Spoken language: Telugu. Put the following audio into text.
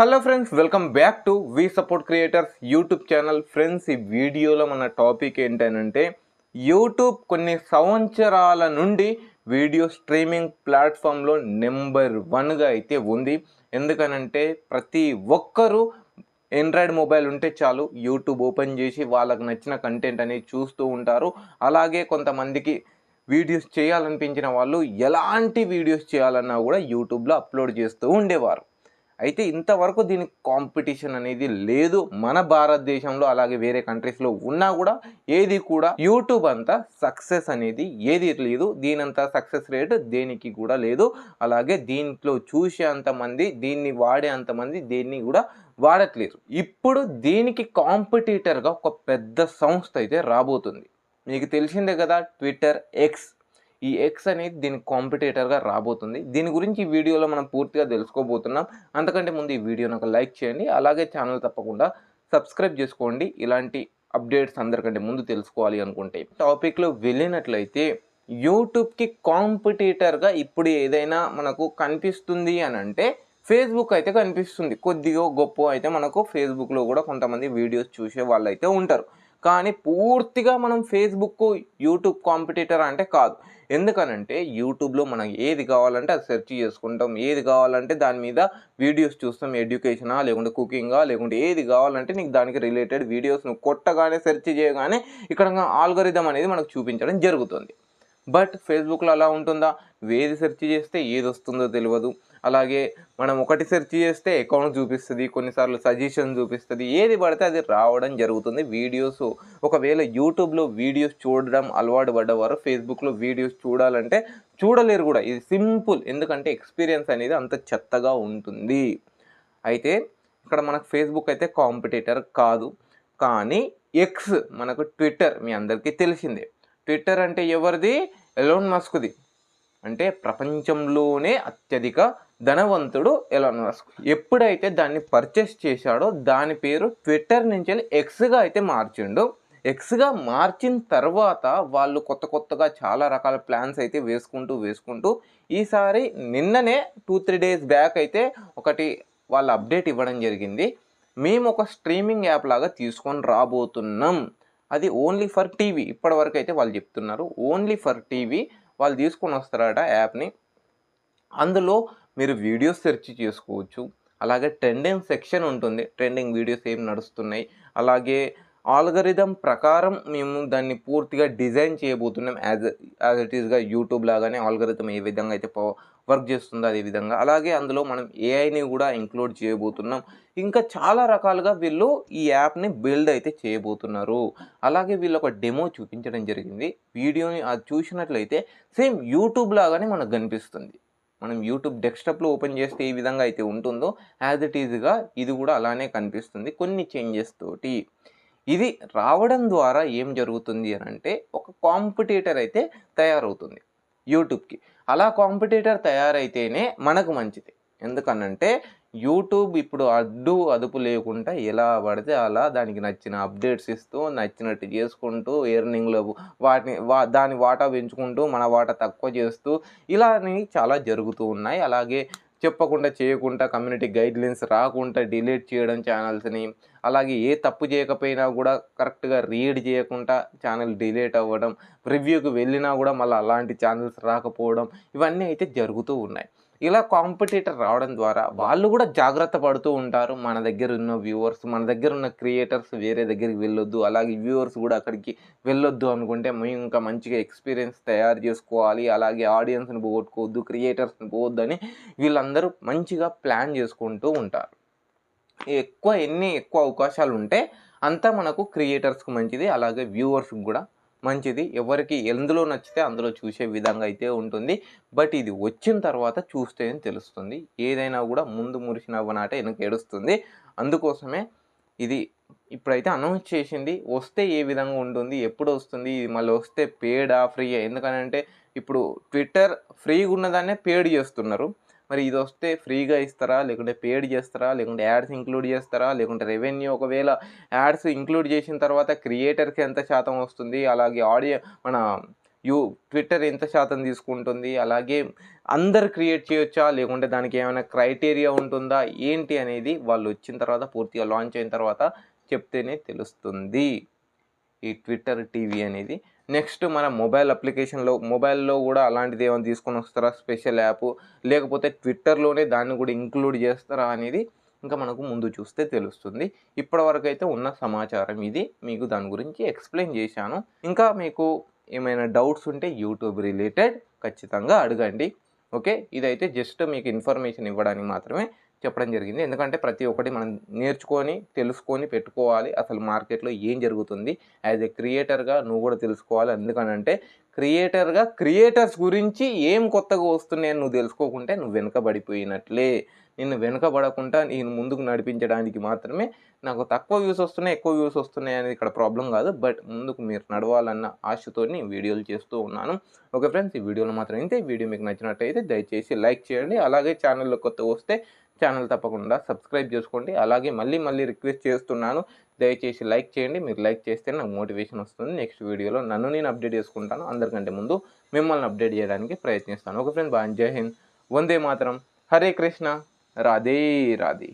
Hello friends welcome back to we support creators YouTube channel friends ఈ వీడియోలో మన టాపిక్ ఏంటంటే యూట్యూబ్ కొన్ని సంవత్సరాల నుండి వీడియో స్ట్రీమింగ్ ప్లాట్ఫామ్లో నెంబర్ వన్గా అయితే ఉంది. ఎందుకనంటే ప్రతి ఒక్కరూ ఆండ్రాయిడ్ మొబైల్ ఉంటే చాలు యూట్యూబ్ ఓపెన్ చేసి వాళ్ళకు నచ్చిన కంటెంట్ అనేది చూస్తూ ఉంటారు. అలాగే కొంతమందికి వీడియోస్ చేయాలనిపించిన వాళ్ళు ఎలాంటి వీడియోస్ చేయాలన్నా కూడా యూట్యూబ్లో అప్లోడ్ చేస్తూ ఉండేవారు. అయితే ఇంతవరకు దీనికి కాంపిటీషన్ అనేది లేదు. మన భారతదేశంలో అలాగే వేరే కంట్రీస్లో ఉన్నా కూడా ఏది కూడా యూట్యూబ్ అంతా సక్సెస్ అనేది ఏది లేదు. దీనంత సక్సెస్ రేట్ దేనికి కూడా లేదు. అలాగే దీంట్లో చూసే అంతమంది దీన్ని వాడే అంతమంది దీన్ని కూడా వాడట్లేదు. ఇప్పుడు దీనికి కాంపిటీటర్గా ఒక పెద్ద సంస్థ అయితే రాబోతుంది. మీకు తెలిసిందే కదా ట్విట్టర్ ఎక్స్ ఈ ఎక్స్ అనేది దీనికి కాంపిటేటర్గా రాబోతుంది. దీని గురించి ఈ వీడియోలో మనం పూర్తిగా తెలుసుకోబోతున్నాం. అంతకంటే ముందు ఈ వీడియోని ఒక లైక్ చేయండి. అలాగే ఛానల్ తప్పకుండా సబ్స్క్రైబ్ చేసుకోండి. ఇలాంటి అప్డేట్స్ అందరికంటే ముందు తెలుసుకోవాలి అనుకుంటే. టాపిక్లో వెళ్ళినట్లయితే యూట్యూబ్కి కాంపిటేటర్గా ఇప్పుడు ఏదైనా మనకు కనిపిస్తుంది అని అంటే ఫేస్బుక్ అయితే కనిపిస్తుంది. కొద్దిగా గొప్ప అయితే మనకు ఫేస్బుక్లో కూడా కొంతమంది వీడియోస్ చూసే వాళ్ళు అయితే ఉంటారు. కానీ పూర్తిగా మనం ఫేస్బుక్ యూట్యూబ్ కాంపిటీటర్ అంటే కాదు. ఎందుకనంటే యూట్యూబ్లో మనం ఏది కావాలంటే అది సెర్చ్ చేసుకుంటాం. ఏది కావాలంటే దాని మీద వీడియోస్ చూస్తాం. ఎడ్యుకేషనా లేకుంటే కుకింగా లేకుంటే ఏది కావాలంటే నీకు దానికి రిలేటెడ్ వీడియోస్ నువ్వు కొట్టగానే సెర్చ్ చేయగానే ఇక్కడ ఆల్గరిథం అనేది మనకు చూపించడం జరుగుతుంది. బట్ ఫేస్బుక్లో అలా ఉంటుందా? ఏది సెర్చ్ చేస్తే ఏది వస్తుందో తెలియదు అలాగే మనం ఒకటి సెర్చ్ చేస్తే అకౌంట్ చూపిస్తుంది కొన్నిసార్లు సజెషన్ చూపిస్తుంది ఏది పడితే అది రావడం జరుగుతుంది. వీడియోస్ ఒకవేళ యూట్యూబ్లో వీడియోస్ చూడడం అలవాటు పడ్డవారు ఫేస్బుక్లో వీడియోస్ చూడాలంటే చూడలేరు కూడా. ఇది సింపుల్ ఎందుకంటే ఎక్స్పీరియన్స్ అనేది అంత చెత్తగా ఉంటుంది. అయితే ఇక్కడ మనకు ఫేస్బుక్ అయితే కాంపిటేటర్ కాదు. కానీ ఎక్స్ మనకు ట్విట్టర్ మీ అందరికీ తెలిసిందే. ట్విట్టర్ అంటే ఎవరిది? ఎలోన్ మస్క్ది. అంటే ప్రపంచంలోనే అత్యధిక ధనవంతుడు ఎలాన్ మస్క్. ఎప్పుడైతే దాన్ని పర్చేస్ చేశాడో దాని పేరు ట్విట్టర్ నుంచి ఎక్స్గా అయితే మార్చిండు. ఎక్స్గా మార్చిన తర్వాత వాళ్ళు కొత్త కొత్తగా చాలా రకాల ప్లాన్స్ అయితే వేసుకుంటూ వేసుకుంటూ ఈసారి నిన్ననే టూ త్రీ డేస్ బ్యాక్ అయితే ఒకటి వాళ్ళ అప్డేట్ ఇవ్వడం జరిగింది. మేము ఒక స్ట్రీమింగ్ యాప్ లాగా తీసుకొని రాబోతున్నాం. అది ఓన్లీ ఫర్ టీవీ ఇప్పటివరకు అయితే వాళ్ళు చెప్తున్నారు ఓన్లీ ఫర్ టీవీ వాళ్ళు తీసుకొని వస్తారట యాప్ని. అందులో మీరు వీడియోస్ సెర్చ్ చేసుకోవచ్చు. అలాగే ట్రెండింగ్ సెక్షన్ ఉంటుంది. ట్రెండింగ్ వీడియోస్ ఏం నడుస్తున్నాయి. అలాగే ఆల్గరిథం ప్రకారం మేము దాన్ని పూర్తిగా డిజైన్ చేయబోతున్నాం. యాజ్ యాజ్ ఇట్ ఈస్గా యూట్యూబ్ లాగానే ఆల్గరిథం ఏ విధంగా అయితే వర్క్ చేస్తుంది అదేవిధంగా అలాగే అందులో మనం ఏఐని కూడా ఇంక్లూడ్ చేయబోతున్నాం. ఇంకా చాలా రకాలుగా వీళ్ళు ఈ యాప్ని బిల్డ్ అయితే చేయబోతున్నారు. అలాగే వీళ్ళు ఒక డెమో చూపించడం జరిగింది. వీడియోని అది చూసినట్లయితే సేమ్ యూట్యూబ్ లాగానే మనకు కనిపిస్తుంది. మనం యూట్యూబ్ డెస్క్టాప్లో ఓపెన్ చేస్తే ఏ విధంగా అయితే ఉంటుందో యాజ్ ఇట్ ఈజ్గా ఇది కూడా అలానే కనిపిస్తుంది కొన్ని చేంజెస్ తోటి. ఇది రావడం ద్వారా ఏం జరుగుతుంది అని అంటే ఒక కాంపిటేటర్ అయితే తయారవుతుంది. యూట్యూబ్కి. అలా కాంపిటేటర్ తయారైతేనే మనకు మంచిది. ఎందుకనంటే యూట్యూబ్ ఇప్పుడు అడ్డు అదుపు లేకుండా ఎలా పడితే అలా దానికి నచ్చిన అప్డేట్స్ ఇస్తూ నచ్చినట్టు చేసుకుంటూ ఎర్నింగ్లో వాటిని వా దాని వాటా పెంచుకుంటూ మన వాటా తక్కువ చేస్తూ ఇలాని చాలా జరుగుతూ ఉన్నాయి. అలాగే చెప్పకుండా చేయకుండా కమ్యూనిటీ గైడ్లైన్స్ రాకుండా డిలీట్ చేయడం ఛానల్స్ని అలాగే ఏ తప్పు చేయకపోయినా కూడా కరెక్ట్గా రీడ్ చేయకుండా ఛానల్ డిలీట్ అవ్వడం రివ్యూకి వెళ్ళినా కూడా మళ్ళీ అలాంటి ఛానల్స్ రాకపోవడం ఇవన్నీ అయితే జరుగుతూ ఉన్నాయి. ఇలా కాంపిటేటర్ రావడం ద్వారా వాళ్ళు కూడా జాగ్రత్త పడుతూ ఉంటారు. మన దగ్గర ఉన్న వ్యూవర్స్ మన దగ్గర ఉన్న క్రియేటర్స్ వేరే దగ్గరికి వెళ్ళొద్దు. అలాగే వ్యూవర్స్ కూడా అక్కడికి వెళ్ళొద్దు అనుకుంటే మేము ఇంకా మంచిగా ఎక్స్పీరియన్స్ తయారు చేసుకోవాలి. అలాగే ఆడియన్స్ని పోగొట్టుకోవద్దు క్రియేటర్స్ని పోవద్దు అని వీళ్ళందరూ మంచిగా ప్లాన్ చేసుకుంటూ ఉంటారు. ఎక్కువ ఎన్ని ఎక్కువ అవకాశాలు ఉంటే అంతా మనకు క్రియేటర్స్కి మంచిది. అలాగే వ్యూవర్స్కి కూడా మంచిది. ఎవరికి ఎందులో నచ్చితే అందులో చూసే విధంగా అయితే ఉంటుంది. బట్ ఇది వచ్చిన తర్వాత చూస్తేనే తెలుస్తుంది. ఏదైనా కూడా ముందు మురిసినవ్వనాట వెనక ఏడుస్తుంది. అందుకోసమే ఇది ఇప్పుడైతే అనౌన్స్ చేసింది. వస్తే ఏ విధంగా ఉంటుంది? ఎప్పుడు వస్తుంది? ఇది మళ్ళీ వస్తే పేడా ఫ్రీయా ఎందుకనంటే ఇప్పుడు ట్విట్టర్ ఫ్రీగా ఉన్నదాన్నే పేడ్ చేస్తున్నారు. మరి ఇది వస్తే ఫ్రీగా ఇస్తారా? లేకుంటే పేడ్ చేస్తారా? లేకుంటే యాడ్స్ ఇంక్లూడ్ చేస్తారా? లేకుంటే రెవెన్యూ ఒకవేళ యాడ్స్ ఇంక్లూడ్ చేసిన తర్వాత క్రియేటర్కి ఎంత శాతం వస్తుంది? అలాగే ఆడియో మన యూ ట్విట్టర్ ఎంత శాతం తీసుకుంటుంది? అలాగే అందరు క్రియేట్ చేయొచ్చా? లేకుంటే దానికి ఏమైనా క్రైటీరియా ఉంటుందా? ఏంటి అనేది వాళ్ళు వచ్చిన తర్వాత పూర్తిగా లాంచ్ అయిన తర్వాత చెప్తేనే తెలుస్తుంది. ఈ ట్విట్టర్ టీవీ అనేది. నెక్స్ట్ మన మొబైల్ అప్లికేషన్లో మొబైల్లో కూడా అలాంటిది ఏమైనా తీసుకొని వస్తారా? స్పెషల్ యాప్ లేకపోతే ట్విట్టర్లోనే దాన్ని కూడా ఇంక్లూడ్ చేస్తారా అనేది ఇంకా మనకు ముందు చూస్తే తెలుస్తుంది. ఇప్పటివరకు అయితే ఉన్న సమాచారం ఇది. మీకు దాని గురించి ఎక్స్ప్లెయిన్ చేశాను. ఇంకా మీకు ఏమైనా డౌట్స్ ఉంటే యూట్యూబ్ రిలేటెడ్ ఖచ్చితంగా అడగండి. ఓకే? ఇదైతే జస్ట్ మీకు ఇన్ఫర్మేషన్ ఇవ్వడానికి మాత్రమే. చెప్పడం జరిగింది. ఎందుకంటే ప్రతి ఒక్కటి మనం నేర్చుకొని తెలుసుకొని పెట్టుకోవాలి. అసలు మార్కెట్లో ఏం జరుగుతుంది? యాజ్ ఎ క్రియేటర్గా నువ్వు కూడా తెలుసుకోవాలి. ఎందుకనంటే క్రియేటర్గా క్రియేటర్స్ గురించి ఏం కొత్తగా వస్తున్నాయని నువ్వు తెలుసుకోకుంటే నువ్వు వెనుకబడిపోయినట్లే. నిన్ను వెనుకబడకుండా నేను ముందుకు నడిపించడానికి మాత్రమే నాకు తక్కువ వ్యూస్ వస్తున్నాయి ఎక్కువ వ్యూస్ వస్తున్నాయి అనేది ఇక్కడ ప్రాబ్లం కాదు. బట్ ముందుకు మీరు నడవాలన్న ఆశతో నేను వీడియోలు చేస్తూ ఉన్నాను. ఓకే ఫ్రెండ్స్ ఈ వీడియోలో మాత్రం అయితే వీడియో మీకు నచ్చినట్టయితే దయచేసి లైక్ చేయండి. అలాగే ఛానల్లో కొత్త వస్తే ఛానల్ తప్పకుండా సబ్స్క్రైబ్ చేసుకోండి. అలాగే మళ్ళీ మళ్ళీ రిక్వెస్ట్ చేస్తున్నాను. దయచేసి లైక్ చేయండి. మీరు లైక్ చేస్తే నాకు మోటివేషన్ వస్తుంది. నెక్స్ట్ వీడియోలో నన్ను నేను అప్డేట్ చేసుకుంటాను. అందరికంటే ముందు మిమ్మల్ని అప్డేట్ చేయడానికి ప్రయత్నిస్తాను. ఓకే ఫ్రెండ్స్ బాగా జై హింద్. వందే మాత్రం. హరే కృష్ణ. రాధే రాధే.